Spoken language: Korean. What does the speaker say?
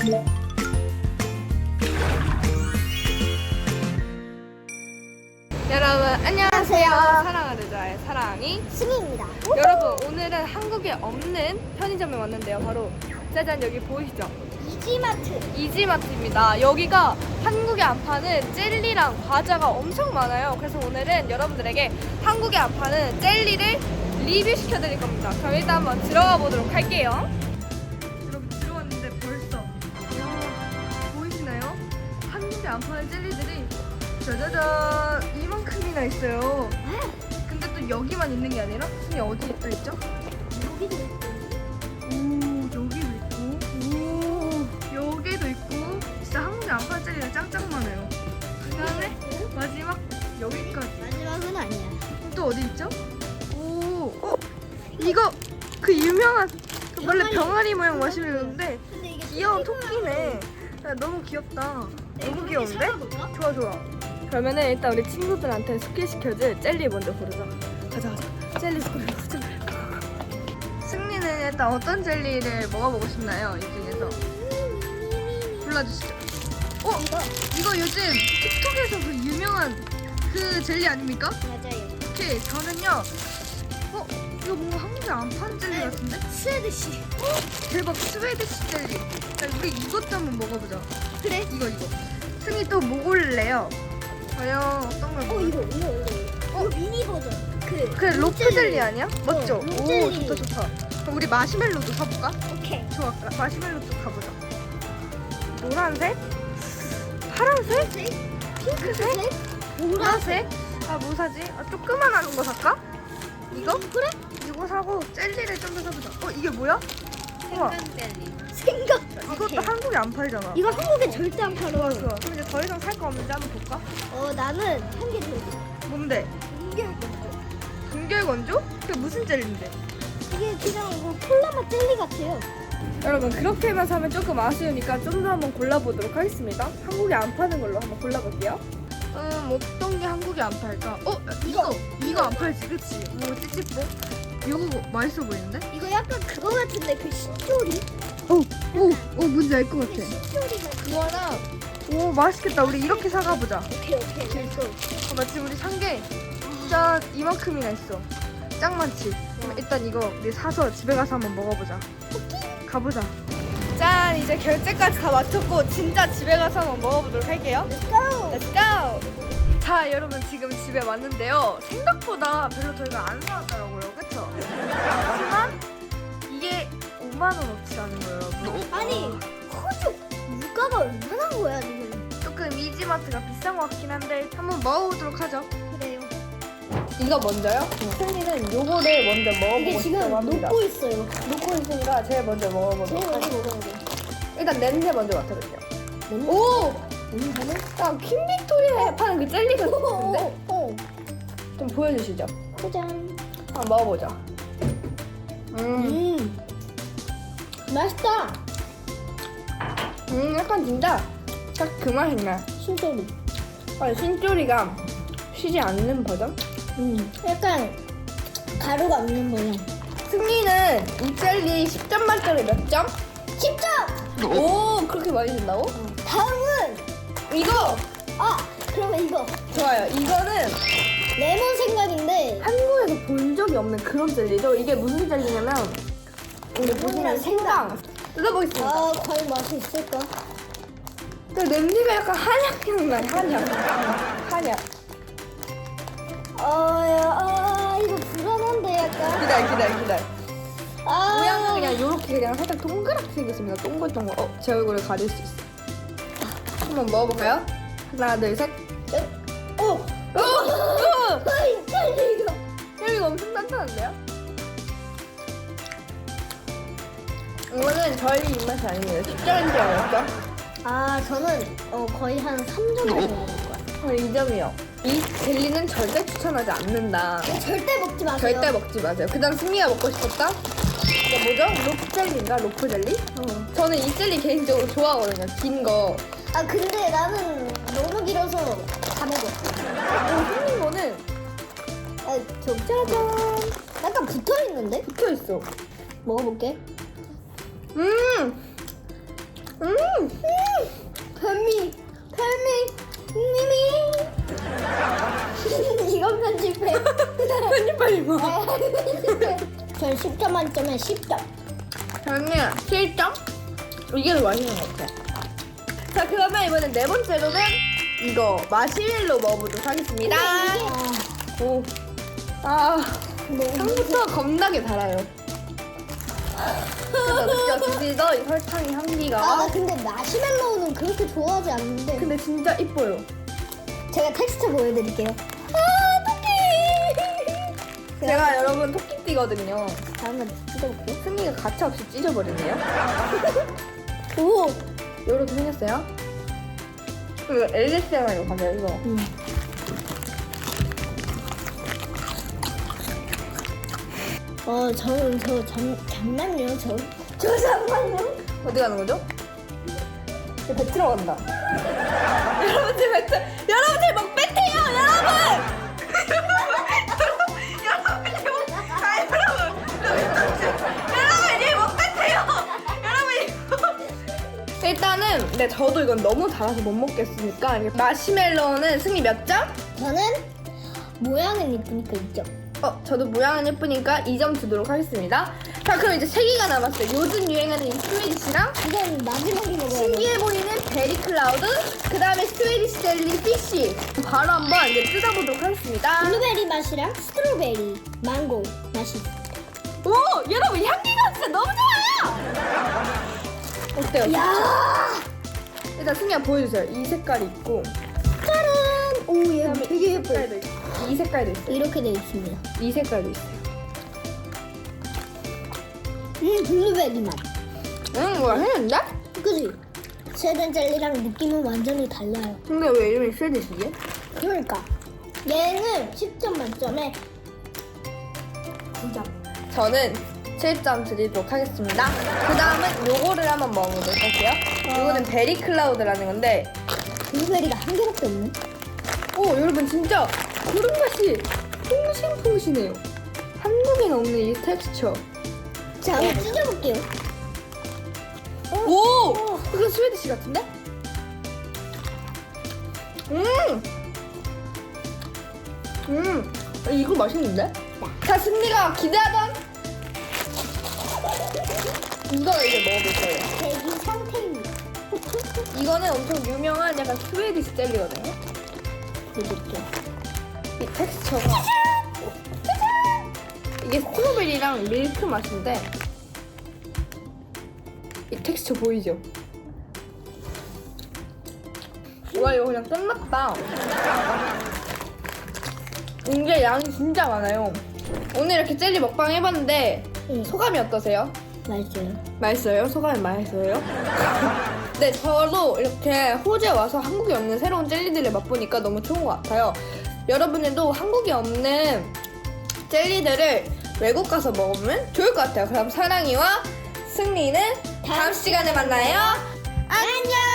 여러분 안녕하세요. 사랑하는 자의 사랑이 승희입니다. 여러분 오늘은 한국에 없는 편의점에 왔는데요. 바로 짜잔 여기 보이시죠? 이지마트. 이지마트입니다. 여기가 한국에 안 파는 젤리랑 과자가 엄청 많아요. 그래서 오늘은 여러분들에게 한국에 안 파는 젤리를 리뷰시켜 드릴 겁니다. 그럼 일단 한번 들어가 보도록 할게요. 안 파는 젤리들이 짜자잔 이만큼이나 있어요. 근데 또 여기만 있는 게 아니라 순이 어디에 또 있죠? 여기도 있고. 오 여기도 있고 오 여기도 있고 진짜 한국에 안 파는 젤리가 짱짱 많아요 그다음에 마지막 여기까지 마지막은 아니야. 또 어디 있죠? 오 어? 이거 그 유명한 그 원래 병아리. 병아리 모양 마시멜로인데 근데 이게 귀여운 토끼네 야, 너무 귀엽다 너무 귀여운데? 좋아 좋아 그러면은 일단 우리 친구들한테 소개시켜줄 젤리 먼저 고르자 가자 가자 젤리 고르자 승리는 일단 어떤 젤리를 먹어보고 싶나요? 이 중에서 골라주시죠 어? 이거 이거 요즘 틱톡에서 그 유명한 그 젤리 아닙니까? 맞아요. 오케이 저는요 어? 이거 뭔가 한국에 안 파는 젤리 같은데? 스웨드시. 대박 스웨디시 젤리 자 우리 이것도 한번 먹어보자 그래? 이거 이거 승희 또뭐 고를래요? 과연 어떤 걸 어 먹을래? 이거 이거 이거. 이거 미니 버전. 그. 그 로프 젤리 아니야? 맞죠? 오 젤리. 좋다 좋다 그럼 우리 마시멜로도 사볼까? 오케이. 좋아 마시멜로 쪽 가보자 노란색? 파란색? 핑크색? 보라색? 아 뭐 사지? 아 조그만한 거 살까? 이거? 그래? 이거 사고 젤리를 좀 더 사보자 어 이게 뭐야? 우와 생각. 이것도. 한국에 안 팔잖아 이거 한국에 절대 안 팔아. 좋아 좋아 그럼 이제 더 이상 살 거 없는지 한번 볼까? 어 나는 한개 더. 있어. 뭔데? 이게. 금결건조? 그게 무슨 젤리인데? 이게 그냥 이거 콜라 맛 젤리 같아요. 여러분 그렇게만 사면 조금 아쉬우니까 좀 더 한번 골라보도록 하겠습니다 한국에 안 파는 걸로 한번 골라볼게요 음 어떤 게 한국에 안 팔까? 어? 이거! 이거 안 팔지 그치? 오 찌찌뽕? 이거 맛있어 보이는데? 이거 약간 그거 같은데 그 신조리? 오! 오! 오 뭔지 알것그 신조리 같은. 그거랑 오 맛있겠다 우리 이렇게 사가보자 오케이 오케이 됐어. 어, 마치 우리 산 게 진짜 이만큼이나 있어 짱 많지? 그럼 일단 이거 우리 사서 집에 가서 한번 먹어보자 가보자 짠 이제 결제까지 다 마쳤고 진짜 집에 가서 한번 먹어보도록 할게요 Let's go. Let's go! 자 여러분 지금 집에 왔는데요 생각보다 별로 저희가 안 사왔더라고요 그쵸? 하지만 이게 5만원어치 하는 거예요 여러분 아니 호주 물가가 얼마나 한 거야 지금? 조금 이지마트가 비싼 것 같긴 한데 한번 먹어보도록 하죠 그래요. 이거 먼저요? 승리는 요거를 먼저 이게 먹어보고 지금 싶다고 합니다 녹고 있어요. 놓고 있으니까 제일 먼저 먹어보도록 먼저 하죠 먹어야 돼. 일단 냄새 먼저 맡아볼게요 냄새? 오! 냄새는? 야 킹빅토리에 파는 그 젤리 같은데? 어. 좀 보여주시죠 짜잔. 한번 먹어보자 음, 음. 맛있다. 음 약간 진짜 딱 그 맛이네 신조리. 아니 신조리가 쉬지 않는 버전? 음. 약간 가루가 없는 모양. 승리는 이 젤리 10점 만점에 몇 점? 10점. 오 그렇게 많이 준다고? 다음은 이거! 아 그러면 이거. 좋아요. 이거는 레몬 생각인데 한국에서 본 적이 없는 그런 젤리죠. 이게 무슨 젤리냐면 우리 보시면 생강. 뜯어보겠습니다. 아 과연 맛이 있을까? 그 냄새가 약간 한약 향 나요. 한약. 한약. 아야 아 이거 불안한데 약간. 기다려 기다려 기다려. 아. 모양은 그냥 이렇게 그냥 살짝 동그랗게 생겼습니다. 동글동글. 어? 제 얼굴을 가릴 수 있어 한번 먹어볼까요? 하나 둘셋 어. 어! 어! 아이 젤리 이거. 젤리가 엄청 단단한데요? 이거는 저희 입맛이 아닙니다 식전인 줄 알았죠? 아 저는 어 거의 한 3점 정도 먹을 거야. 저 2점이요 이 젤리는 절대 추천하지 않는다 절대 먹지 마세요. 절대 먹지 마세요 그 다음 승리가 먹고 싶었다? 뭐죠? 로프 젤리인가? 로프 젤리? 어. 저는 이 젤리 개인적으로 좋아하거든요 긴 거 아 근데 나는 너무 길어서 다 먹었어. 오, 거는 아, 저, 아, 짜잔. 약간 붙어 있는데? 붙어 있어. 먹어볼게. 음, 음, 음, 별미, 별미, 미미. 이건 편집해. 편집하지 마. 네, 전 10점 만점에 10점. 저는 7점? 이게 더 맛있는 것 같아. 자, 그러면 이번엔 네 번째로는 이거 마시멜로 먹어보도록 하겠습니다. 오. 아, 네. 향부터 겁나게 달아요. 그래서 느껴지시죠? 이 설탕의 아, 향기가. 나 근데 마시멜로우는 그렇게 좋아하지 않는데. 근데 진짜 이뻐요. 제가 텍스트 보여드릴게요. 아, 토끼! 제가 여러분 토끼띠거든요. 한번 뜯어볼게요. 승리가 가차없이 찢어버리네요. 오! 이렇게 생겼어요. 그 ASMR로 가세요, 이거. 음. 어, 저는 저 잠, 잠만요, 저. 저 잠만요? 어디 가는 거죠? 배 들어간다. 여러분 제 배트 여러분 제목 배트예요 여러분. 여러분 일단은 네 저도 이건 너무 달아서 못 먹겠으니까 마시멜로는 승리 몇 점? 저는 모양은 이쁘니까 있죠. 어 저도 모양은 예쁘니까 2점 주도록 하겠습니다. 자 그럼 이제 세 개가 남았어요. 요즘 유행하는 이 스웨디시랑 이건 마지막에 먹어야 돼. 신기해 보이는 베리 클라우드, 그 다음에 스웨디시 젤리 피쉬. 바로 한번 이제 뜯어보도록 하겠습니다. 블루베리 맛이랑 스트로베리, 망고 맛이. 오, 여러분 향기가 진짜 너무 좋아요. 어때요? 야! 일단 승희야 보여주세요. 이 색깔이 있고, 짜란! 오, 얘 그다음에 되게 이 예뻐요. 색깔도 이 색깔도 있어요. 이렇게 되어 있습니다. 이 색깔도 있어요. 음, 블루베리 맛. 응, 뭐야 했는데? 그지? 세단 젤리랑 느낌은 완전히 달라요. 근데 왜 이름이 스웨디시지? 그러니까 얘는 10점 만점에 9점. 저는 7점 드리도록 하겠습니다. 그 다음은 요거를 한번 먹어보도록 할게요. 요거는 베리 클라우드라는 건데, 블루베리가 한 개밖에 없네. 오 여러분 진짜 그런 맛이 퐁신퐁신해요 한국엔 없는 이 텍스처 자, 한번 찢어볼게요. 오! 이거 스웨디시 같은데? 음! 음! 이거 맛있는데? 자 승리가 기대하던 이거 이제 먹어볼 거예요 대기 상태입니다. 이거는 엄청 유명한 약간 스웨디시 젤리거든요 보여드릴게요. 이 텍스처가 이게 스트로베리랑 밀크 맛인데 이 텍스처 보이죠? 와 이거 그냥 끝났다 이게 양이 진짜 많아요 오늘 이렇게 젤리 먹방 해봤는데 응. 소감이 어떠세요? 맛있어요. 맛있어요? 소감이 맛있어요? 네, 저도 이렇게 호주에 와서 한국에 없는 새로운 젤리들을 맛보니까 너무 좋은 것 같아요. 여러분들도 한국에 없는 젤리들을 외국 가서 먹으면 좋을 것 같아요. 그럼 사랑이와 승리는 다음 시간에 만나요. 안녕!